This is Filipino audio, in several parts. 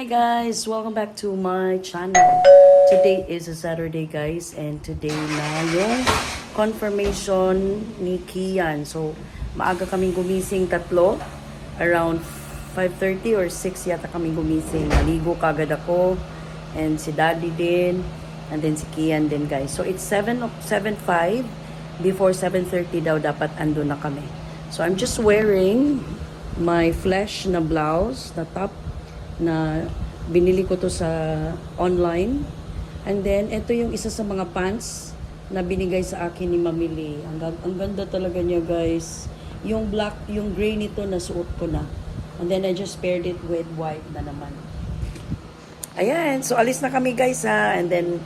Hi guys! Welcome back to my channel. Today is a Saturday guys and today na yung confirmation ni Kian. So, maaga kaming gumising tatlo. Around 5.30 or 6 yata kaming gumising. Naligo kagad ako and si Daddy din and then si Kian din guys. So, it's 7, o- 7.5 before 7.30 daw dapat ando na kami. So, I'm just wearing my flesh na blouse, na top na binili ko to sa online. And then, ito yung isa sa mga pants na binigay sa akin ni Mamili. Ang, ang ganda talaga niya, guys. Yung black, yung gray nito, nasuot ko na. And then, I just paired it with white na naman. Ayan, so alis na kami, guys, ha. And then,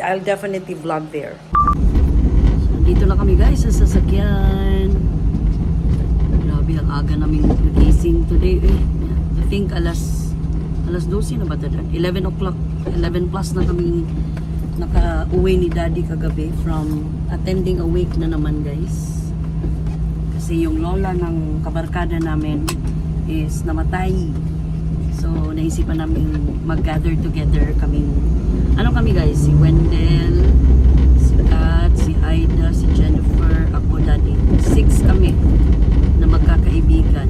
I'll definitely vlog there. So, dito na kami, guys, sa sasakyan. Grabe, ang aga namin gising today. Eh. I think alas alas 12 na ba ito? 11 o'clock. 11 plus na kami naka-uwi ni Daddy kagabi from attending a wake na naman guys. Kasi yung lola ng kabarkada namin is namatay. So, naisipan namin mag-gather together kami. Ano kami guys? Si Wendell, si Kat, si Aida, si Jennifer, ako, Daddy. Six kami na magkakaibigan.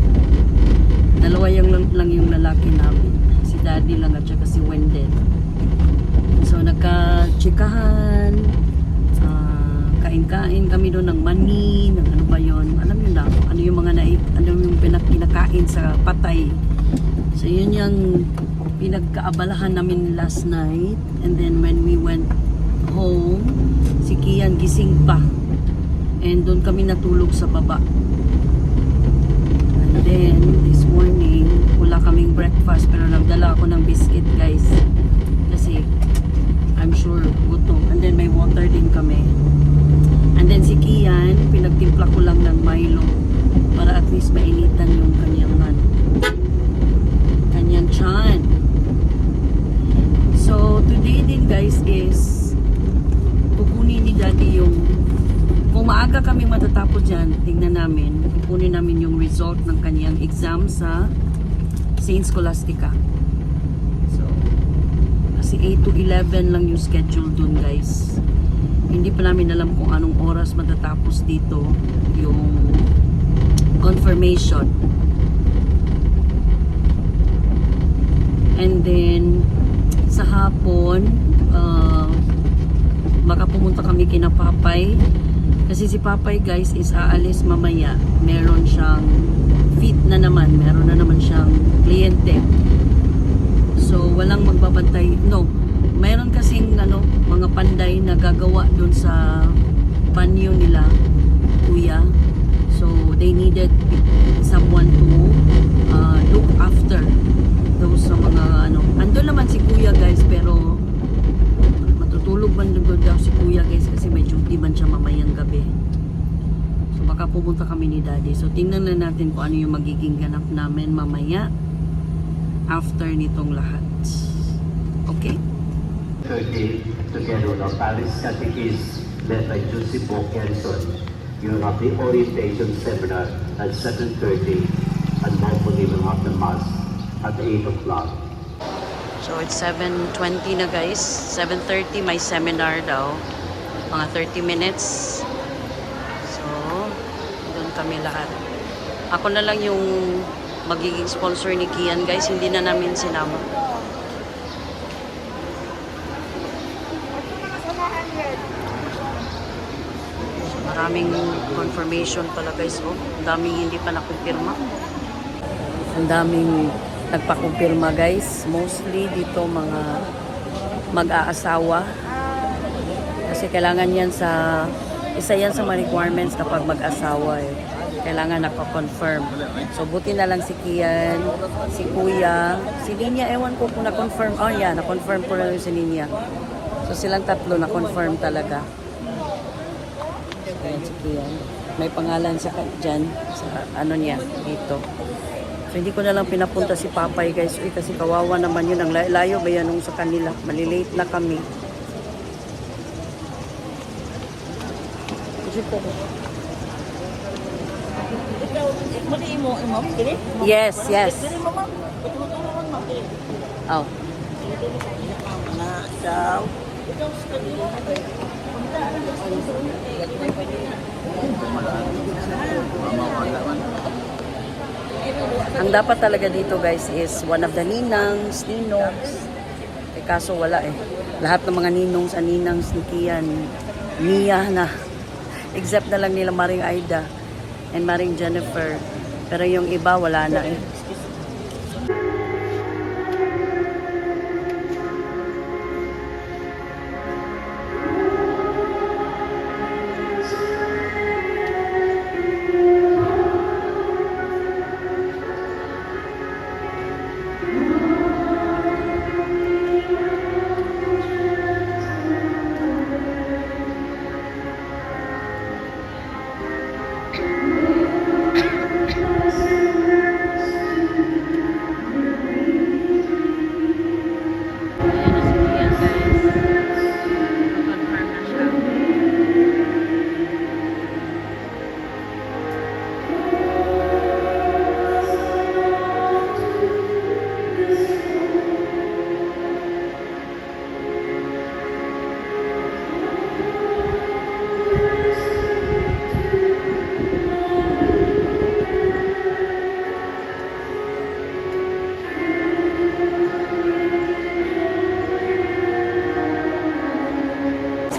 Dalawa yung lang, lang yung lalaki namin. Si Daddy lang at saka si Wendell. So nagka-chikahan, ah, kain-kain kami doon ng mani, ng ano ba yon Alam niyo na, ano yung mga nait, ano yung pinak- kinakain sa patay. So yun yung pinagkaabalahan namin last night. And then when we went home, si Kian gising pa. And doon kami natulog sa baba. And then, this morning, wala kaming breakfast pero nagdala ako ng biscuit guys. Kasi, I'm sure gutom. And then, may water din kami. And then, si Kian, pinagtimpla ko lang ng Milo para at least mainitan yung kanyang ano, kanyang chan. So, today din guys is kukunin ni Daddy yung kami matatapos dyan, tingnan namin, kukunin namin yung result ng kanyang exam sa Saint Scholastica. So, kasi 8 to 11 lang yung schedule dun guys. Hindi pa namin alam kung anong oras matatapos dito yung confirmation. And then, sa hapon, uh, baka pumunta kami kina Papay. Kasi si Papay guys is aalis mamaya. Meron siyang fit na naman. Meron na naman siyang kliyente. So, walang magbabantay. No, meron kasing ano, mga panday na gagawa doon sa banyo nila, kuya. So, they needed someone to uh, look after those sa mga ano. Andun naman si kuya guys, pero matutulog man doon daw si guys kasi may duty man siya mamayang gabi. So baka pumunta kami ni daddy. So tingnan na natin kung ano yung magiging ganap namin mamaya after nitong lahat. Okay? 30 together with our Paris Catechist led by Joseph Kenson. You will have the orientation seminar at 7.30 and hopefully we'll have the mass at 8 o'clock. So it's 7.20 na guys. 7.30 may seminar daw. Mga 30 minutes. So, doon kami lahat. Ako na lang yung magiging sponsor ni Kian guys. Hindi na namin sinama. Maraming confirmation pala guys. Oh, daming hindi pa nakumpirma. Ang daming nagpakumpirma guys. Mostly dito mga mag-aasawa. Kasi kailangan yan sa, isa yan sa mga requirements kapag mag-asawa eh. Kailangan nakakonfirm. So buti na lang si Kian, si Kuya, si Linya, ewan ko kung na-confirm. Oh yeah, na-confirm ko yung si Linya. So silang tatlo na-confirm talaga. Ayan si Kian. May pangalan sa dyan, sa ano niya, dito. So hindi ko na lang pinapunta si Papay guys. Uy, kasi kawawa naman yun. Ang lay- layo ba yan nung sa kanila? Malilate na kami. Kasi po. Mali mo, imam, dili? Yes, yes. Oh. Ang dapat talaga dito guys is one of the ninangs, ninongs. Eh, kaso wala eh. Lahat ng mga ninongs and ninangs ni Kian, Mia na. Except na lang nila Maring Aida and Maring Jennifer. Pero yung iba wala na eh.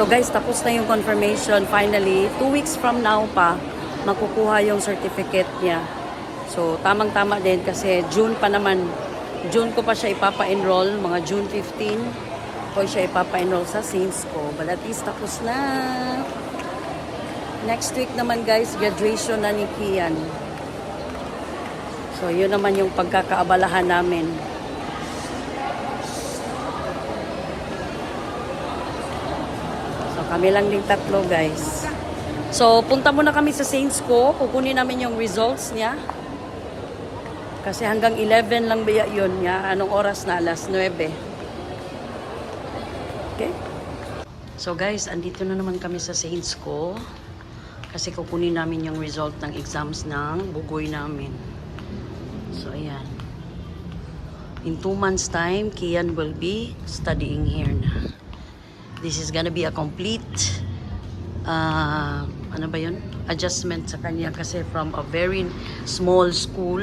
Guys, tapos na yung confirmation. Finally, two weeks from now pa, makukuha yung certificate niya. So, tamang-tama din kasi June pa naman. June ko pa siya ipapa-enroll, mga June 15 ko siya ipapa-enroll sa Saints ko. But at least tapos na. Next week naman guys, graduation na ni Kian. So, yun naman yung pagkakaabalahan namin. Kami lang din tatlo, guys. So, punta muna kami sa Saints ko. Kukunin namin yung results niya. Kasi hanggang 11 lang ba yun niya? Anong oras na? Alas 9. Okay? So, guys, andito na naman kami sa Saints ko. Kasi kukunin namin yung result ng exams ng bugoy namin. So, ayan. In two months' time, Kian will be studying here na. This is gonna be a complete uh, ano ba yun? Adjustment sa kanya kasi from a very small school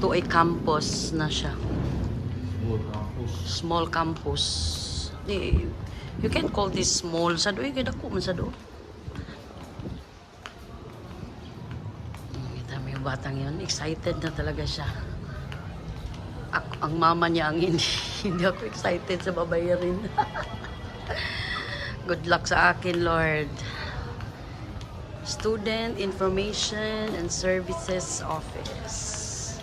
to a campus na siya. Small campus. You can call this small. Sa doon, kaya ko man sa doon. Kita mo yung batang yun. Excited na talaga siya. Ak- ang mama niya ang hindi. hindi ako excited sa babayarin. Good luck sa akin, Lord. Student Information and Services Office.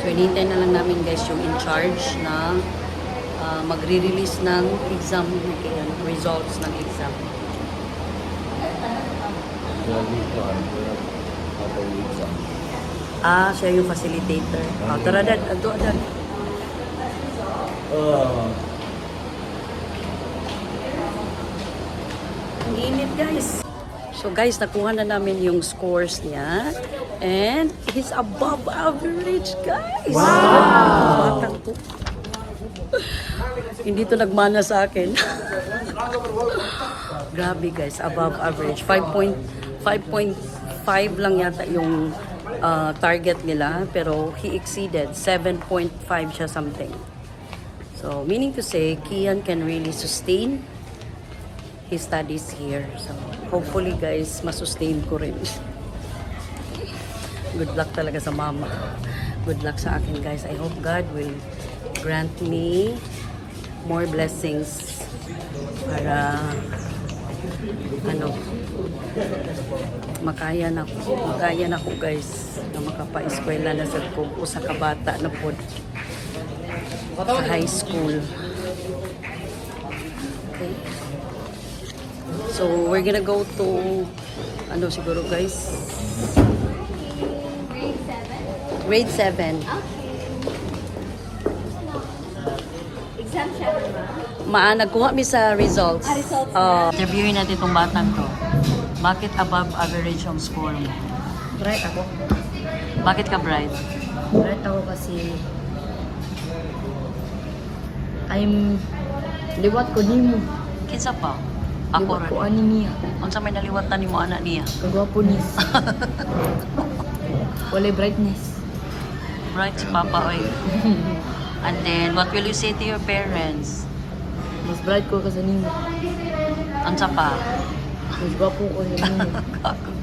So, hinihintay na lang namin guys yung in charge na ah, magre-release ng exam, ayan, results ng exam. Ah, siya yung facilitator. Oh, tara, dad. Ado, dad. Ang init, guys. So, guys, nakuha na namin yung scores niya. And he's above average, guys. Wow! Batang. Hindi to nagmana sa akin. Grabe, guys. Above average. 5.5 lang yata yung uh, target nila. Pero he exceeded. 7.5 siya something. So, meaning to say, Kian can really sustain his studies here. So, hopefully guys, masustain ko rin. Good luck talaga sa mama. Good luck sa akin guys. I hope God will grant me more blessings para ano makaya na ko makaya na ko guys na makapa-eskwela na sa ko usa ka bata na pod sa high school okay So, we're gonna go to, ano siguro guys? Grade 7. Grade 7. Exam naman. Ma, nagkuha mi sa results. Ah, results Uh, interviewin natin itong batang to. Bakit above average ang score mo? Bright ako. Bakit ka bright? Bright ako kasi I'm liwat ko nimo. Kinsa pa? Ako Liwat ko rin. ani niya. Unsa may naliwatan nimo anak niya? Kagwapo nis. Wala brightness. Bright si Papa oy. And then, what will you say to your parents? Mas bright ko kasi nimo. Unsa pa? Mas gwapo ko sa nimo.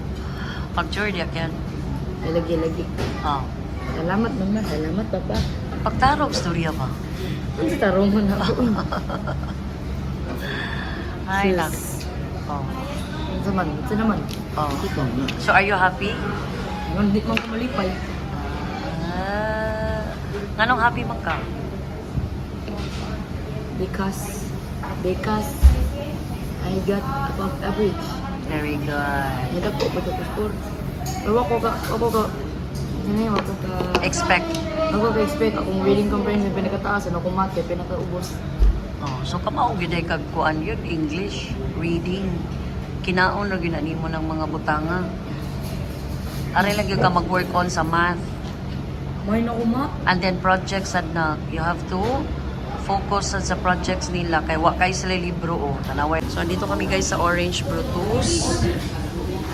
Pag-sure diya yan. Lagi-lagi. Oh. Salamat mama. Salamat papa. Pagtarong storya ba? Ang tarong mo na ako. Ay, lang. Oh. Ito naman. Ito naman. Oh. Ito. So, are you happy? Ngayon di man ko malipay. Ah, nganong happy man ka? Because because I got above average. Very good. Nagak ko ba ito score? Pero ako ka, ako ka, ano yun, ako ka, Expect. ako ka expect akong reading comprehension pinakataas, ano akong math, pinakaubos. Oh, so kamao gid ay kag kuan yun English, reading. Kinaon ra gyud ani mo ng mga butanga. Ari lang gyud ka mag-work on sa math. May na math. And then projects sad na you have to focus sa projects nila kay wa kay sila libro oh tanaway. So dito kami guys sa Orange Brutus.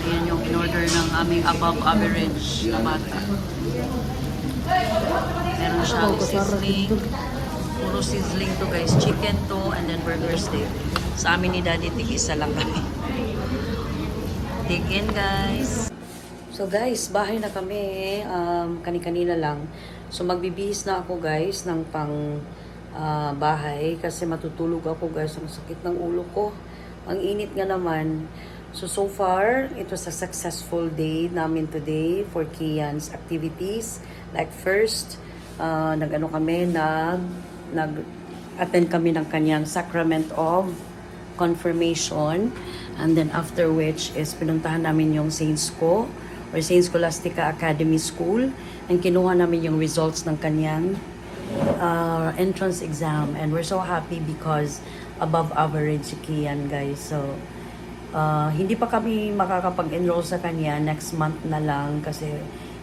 Ayan yung in-order ng aming above average na bata. Meron siyang sizzling. Puro sizzling to guys. Chicken to and then burger steak. Sa amin ni Daddy, tig isa lang kami. Dig in guys. So guys, bahay na kami. Um, kani-kanina lang. So magbibihis na ako guys ng pang ah, bahay kasi matutulog ako guys. Ang sakit ng ulo ko. Ang init nga naman. So so far, it was a successful day namin today for Kian's activities. Like first, uh, nag-ano kami, nag, nag-attend kami ng kanyang sacrament of confirmation. And then after which is pinuntahan namin yung Saints ko or Saint Scholastica Academy School and kinuha namin yung results ng kanyang uh, entrance exam. And we're so happy because above average si Kian guys. So uh, hindi pa kami makakapag-enroll sa kanya next month na lang kasi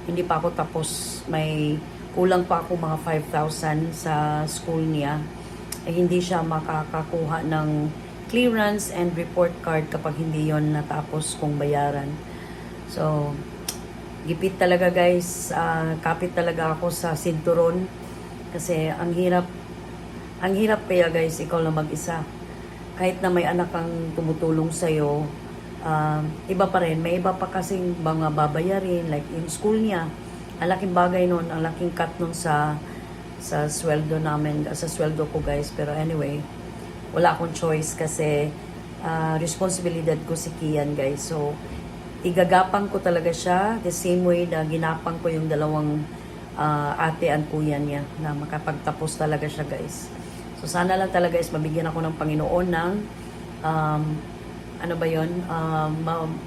hindi pa ako tapos. May kulang pa ako mga 5,000 sa school niya. Eh, hindi siya makakakuha ng clearance and report card kapag hindi yon natapos kong bayaran. So, gipit talaga guys, ah, kapit talaga ako sa sinturon kasi ang hirap ang hirap kaya guys ikaw lang mag-isa. Kahit na may anak kang tumutulong sa iyo, iba pa rin, may iba pa kasing mga babayarin like in school niya. Ang laking bagay nun, ang laking cut nun sa sa sweldo namin, sa sweldo ko guys. Pero anyway, wala akong choice kasi ah, responsibilidad ko si Kian guys. So, igagapang ko talaga siya the same way na ginapang ko yung dalawang ah, ate and kuya niya na makapagtapos talaga siya guys. So sana lang talaga is mabigyan ako ng Panginoon ng um, ano ba yon um, ma-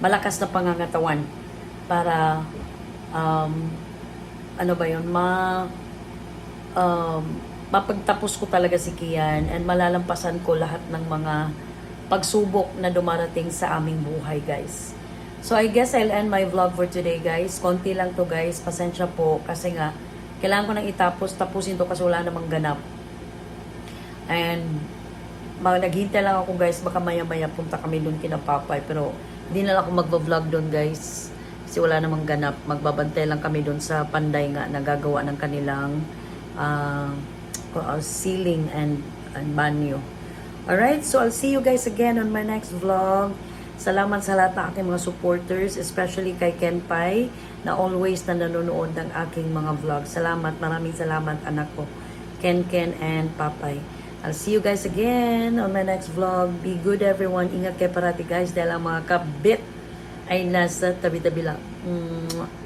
malakas na pangangatawan para um, ano ba yon ma um, mapagtapos ko talaga si Kian and malalampasan ko lahat ng mga pagsubok na dumarating sa aming buhay, guys. So, I guess I'll end my vlog for today, guys. Konti lang to, guys. Pasensya po kasi nga, kailangan ko nang itapos. Tapusin to kasi wala namang ganap. And, mag naghintay lang ako, guys. Baka maya-maya punta kami doon kina Papay. Pero, hindi na lang ako magvo-vlog doon, guys. Kasi wala namang ganap. Magbabantay lang kami doon sa panday nga na gagawa ng kanilang uh, ceiling and, and banyo. Alright, so I'll see you guys again on my next vlog. Salamat sa lahat ng aking mga supporters, especially kay Ken Pai, na always na nanonood ng aking mga vlog. Salamat, maraming salamat anak ko. Ken Ken and Papay. I'll see you guys again on my next vlog. Be good everyone. Ingat kayo parati guys dahil ang mga kabit ay nasa tabi-tabi lang. Mwah.